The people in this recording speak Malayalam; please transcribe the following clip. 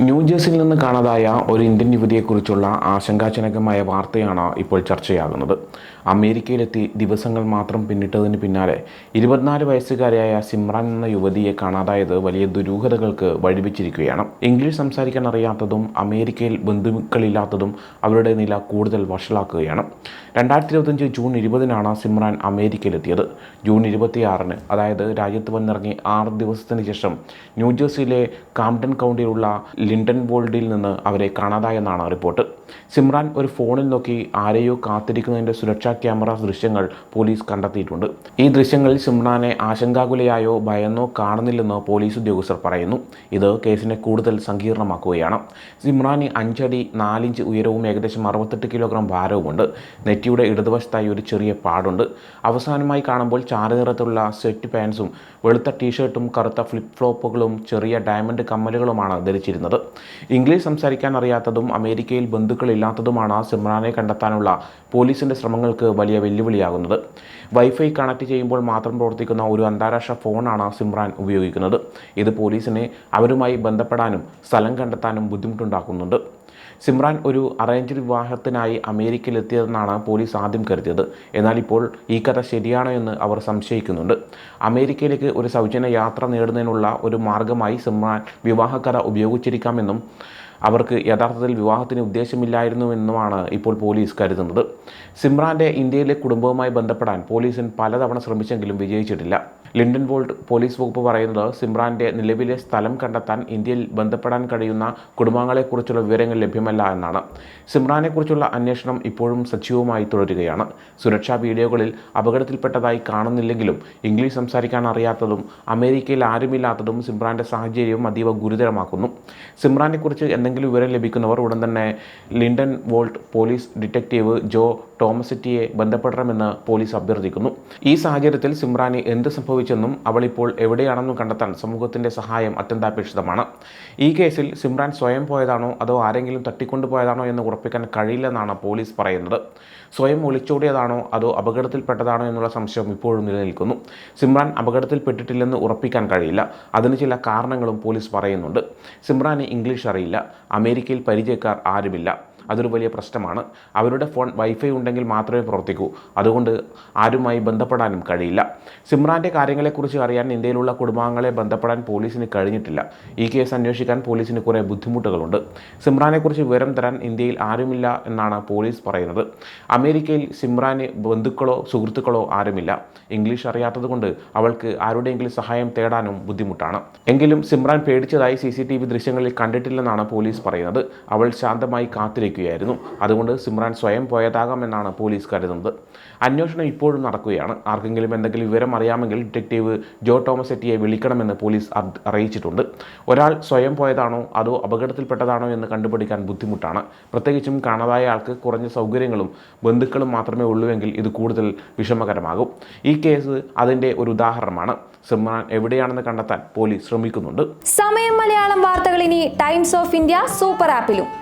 ന്യൂജേഴ്സിയിൽ നിന്ന് കാണാതായ ഒരു ഇന്ത്യൻ യുവതിയെക്കുറിച്ചുള്ള ആശങ്കാജനകമായ വാർത്തയാണ് ഇപ്പോൾ ചർച്ചയാകുന്നത്. അമേരിക്കയിലെത്തി ദിവസങ്ങൾ മാത്രം പിന്നിട്ടതിന് പിന്നാലെ ഇരുപത്തിനാല് വയസ്സുകാരിയായ സിമ്രാൻ എന്ന യുവതിയെ കാണാതായത് വലിയ ദുരൂഹതകൾക്ക് വഴിവെച്ചിരിക്കുകയാണ്. ഇംഗ്ലീഷ് സംസാരിക്കാൻ അറിയാത്തതും അമേരിക്കയിൽ ബന്ധുക്കളില്ലാത്തതും അവരുടെ നില കൂടുതൽ വഷളാക്കുകയാണ്. രണ്ടായിരത്തി ഇരുപത്തഞ്ച് ജൂൺ ഇരുപതിനാണ് സിമ്രാൻ അമേരിക്കയിലെത്തിയത്. ജൂൺ ഇരുപത്തിയാറിന് അതായത് രാജ്യത്ത് വന്നിറങ്ങി ആറ് ദിവസത്തിന് ശേഷം ന്യൂജേഴ്സിയിലെ കാംഡൻ കൗണ്ടിയിലുള്ള ലിണ്ടൻ വോൾഡിൽ നിന്ന് അവരെ കാണാതായെന്നാണ് റിപ്പോർട്ട്. സിമ്രാൻ ഒരു ഫോണിൽ നോക്കി ആരെയോ കാത്തിരിക്കുന്നതിന്റെ സുരക്ഷാ ക്യാമറ ദൃശ്യങ്ങൾ പോലീസ് കണ്ടെത്തിയിട്ടുണ്ട്. ഈ ദൃശ്യങ്ങളിൽ സിമ്രാനെ ആശങ്കാകുലയായോ ഭയന്നോ കാണുന്നില്ലെന്ന് പോലീസ് ഉദ്യോഗസ്ഥർ പറയുന്നു. ഇത് കേസിനെ കൂടുതൽ സങ്കീർണമാക്കുകയാണ്. സിമ്രാന് അഞ്ചടി നാലിഞ്ച് ഉയരവും ഏകദേശം അറുപത്തെട്ട് കിലോഗ്രാം ഭാരവുമുണ്ട്. നെറ്റിയുടെ ഇടതുവശത്തായി ഒരു ചെറിയ പാടുണ്ട്. അവസാനമായി കാണുമ്പോൾ ചാരനിറത്തിലുള്ള സെറ്റ് പാൻസും വെളുത്ത ടീഷർട്ടും കറുത്ത ഫ്ലിപ്പ് ഫ്ലോപ്പുകളും ചെറിയ ഡയമണ്ട് കമ്മലുകളുമാണ് ധരിച്ചിരുന്നത്. ഇംഗ്ലീഷ് സംസാരിക്കാൻ അറിയാത്തതും അമേരിക്കയിൽ ബന്ധുക്കളില്ലാത്തതുമാണ് സിമ്രാനെ കണ്ടെത്താനുള്ള പോലീസിന്റെ ശ്രമങ്ങൾക്ക് വലിയ വെല്ലുവിളിയാകുന്നത്. വൈഫൈ കണക്ട് ചെയ്യുമ്പോൾ മാത്രം പ്രവർത്തിക്കുന്ന ഒരു അന്താരാഷ്ട്ര ഫോണാണ് സിമ്രാൻ ഉപയോഗിക്കുന്നത്. ഇത് പോലീസിനെ അവരുമായി ബന്ധപ്പെടാനും സ്ഥലം കണ്ടെത്താനും ബുദ്ധിമുട്ടുണ്ടാക്കുന്നുണ്ട്. സിമ്രാൻ ഒരു അറേഞ്ച്ഡ് വിവാഹത്തിനായി അമേരിക്കയിലെത്തിയതെന്നാണ് പോലീസ് ആദ്യം കരുതിയത്. എന്നാൽ ഇപ്പോൾ ഈ കഥ ശരിയാണോ എന്ന് അവർ സംശയിക്കുന്നുണ്ട്. അമേരിക്കയിലേക്ക് ഒരു സൗജന്യ യാത്ര നേടുന്നതിനുള്ള ഒരു മാർഗമായി സിമ്രാൻ വിവാഹക്കഥ ഉപയോഗിച്ചിരിക്കാമെന്നും അവർക്ക് യഥാർത്ഥത്തിൽ വിവാഹത്തിന് ഉദ്ദേശമില്ലായിരുന്നുവെന്നുമാണ് ഇപ്പോൾ പോലീസ് കരുതുന്നത്. സിമ്രാന്റെ ഇന്ത്യയിലെ കുടുംബവുമായി ബന്ധപ്പെടാൻ പോലീസിന് പലതവണ ശ്രമിച്ചെങ്കിലും വിജയിച്ചിട്ടില്ല. ലിൻഡൻ വോൾട്ട് പോലീസ് വകുപ്പ് പറയുന്നത് സിമ്രാന്റെ നിലവിലെ സ്ഥലം കണ്ടെത്താൻ ഇന്ത്യയിൽ ബന്ധപ്പെടാൻ കഴിയുന്ന കുടുംബാംഗങ്ങളെക്കുറിച്ചുള്ള വിവരങ്ങൾ ലഭ്യമല്ല എന്നാണ്. സിമ്രാനെക്കുറിച്ചുള്ള അന്വേഷണം ഇപ്പോഴും സജീവമായി തുടരുകയാണ്. സുരക്ഷാ വീഡിയോകളിൽ അപകടത്തിൽപ്പെട്ടതായി കാണുന്നില്ലെങ്കിലും ഇംഗ്ലീഷ് സംസാരിക്കാൻ അറിയാത്തതും അമേരിക്കയിൽ ആരുമില്ലാത്തതും സിമ്രാന്റെ സാഹചര്യവും അതീവ ഗുരുതരമാക്കുന്നു. സിമ്രാനെക്കുറിച്ച് എന്തെങ്കിലും വിവരം ലഭിക്കുന്നവർ ഉടൻ തന്നെ Lindenwold police detective Joe ടോമസിറ്റിയെ ബന്ധപ്പെടണമെന്ന് പോലീസ് അഭ്യർത്ഥിക്കുന്നു. ഈ സാഹചര്യത്തിൽ സിമ്രാന് എന്ത് സംഭവിച്ചെന്നും അവൾ ഇപ്പോൾ എവിടെയാണെന്നും കണ്ടെത്താൻ സമൂഹത്തിന്റെ സഹായം അത്യന്താപേക്ഷിതമാണ്. ഈ കേസിൽ സിമ്രാൻ സ്വയം പോയതാണോ അതോ ആരെങ്കിലും തട്ടിക്കൊണ്ടുപോയതാണോ എന്ന് ഉറപ്പിക്കാൻ കഴിയില്ലെന്നാണ് പോലീസ് പറയുന്നത്. സ്വയം ഒളിച്ചോടിയതാണോ അതോ അപകടത്തിൽപ്പെട്ടതാണോ എന്നുള്ള സംശയം ഇപ്പോഴും നിലനിൽക്കുന്നു. സിമ്രാൻ അപകടത്തിൽപ്പെട്ടിട്ടില്ലെന്ന് ഉറപ്പിക്കാൻ കഴിയില്ല. അതിന് ചില കാരണങ്ങളും പോലീസ് പറയുന്നുണ്ട്. സിമ്രാന് ഇംഗ്ലീഷ് അറിയില്ല. അമേരിക്കയിൽ പരിചയക്കാർ ആരുമില്ല. അതൊരു വലിയ പ്രശ്നമാണ്. അവരുടെ ഫോൺ വൈഫൈ ഉണ്ടെങ്കിൽ മാത്രമേ പ്രവർത്തിക്കൂ. അതുകൊണ്ട് ആരുമായി ബന്ധപ്പെടാനും കഴിയില്ല. സിമ്രാന്റെ കാര്യങ്ങളെക്കുറിച്ച് അറിയാൻ ഇന്ത്യയിലുള്ള കുടുംബാംഗങ്ങളെ ബന്ധപ്പെടാൻ പോലീസിന് കഴിഞ്ഞിട്ടില്ല. ഈ കേസ് അന്വേഷിക്കാൻ പോലീസിന് കുറേ ബുദ്ധിമുട്ടുകളുണ്ട്. സിമ്രാനെക്കുറിച്ച് വിവരം തരാൻ ഇന്ത്യയിൽ ആരുമില്ല എന്നാണ് പോലീസ് പറയുന്നത്. അമേരിക്കയിൽ സിമ്രാന് ബന്ധുക്കളോ സുഹൃത്തുക്കളോ ആരുമില്ല. ഇംഗ്ലീഷ് അറിയാത്തതുകൊണ്ട് അവൾക്ക് ആരുടെയെങ്കിലും സഹായം തേടാനും ബുദ്ധിമുട്ടാണ്. എങ്കിലും സിമ്രാൻ പേടിച്ചതായി സി സി ടി വി ദൃശ്യങ്ങളിൽ കണ്ടിട്ടില്ലെന്നാണ് പോലീസ് പറയുന്നത്. അവൾ ശാന്തമായി കാത്തിരിക്കുകയായിരുന്നു അതുകൊണ്ട് സിമ്രാൻ സ്വയം പോയതാകാമെന്നാണ് പോലീസ് കരുതുന്നത്. അന്വേഷണം ഇപ്പോഴും നടക്കുകയാണ്. ആർക്കെങ്കിലും എന്തെങ്കിലും വിവരം അറിയാമെങ്കിൽ ഡിറ്റക്റ്റീവ് ജോ തോമസ് എറ്റിയെ വിളിക്കണമെന്ന് പോലീസ് അറിയിച്ചിട്ടുണ്ട്. ഒരാൾ സ്വയം പോയതാണോ അതോ അപകടത്തിൽപ്പെട്ടതാണോ എന്ന് കണ്ടുപിടിക്കാൻ ബുദ്ധിമുട്ടാണ്. പ്രത്യേകിച്ചും കാണാതായ ആൾക്ക് കുറഞ്ഞ സൗകര്യങ്ങളും ബന്ധുക്കളും മാത്രമേ ഉള്ളൂവെങ്കിൽ ഇത് കൂടുതൽ വിഷമകരമാകും. ഈ കേസ് അതിന്റെ ഒരു ഉദാഹരണമാണ്. സിമ്രാൻ എവിടെയാണെന്ന് കണ്ടെത്താൻ പോലീസ് ശ്രമിക്കുന്നുണ്ട്. സമയം മലയാളം വാർത്തകൾ ഇനി ടൈംസ് ഓഫ് ഇന്ത്യ സൂപ്പർ ആപ്പിലും.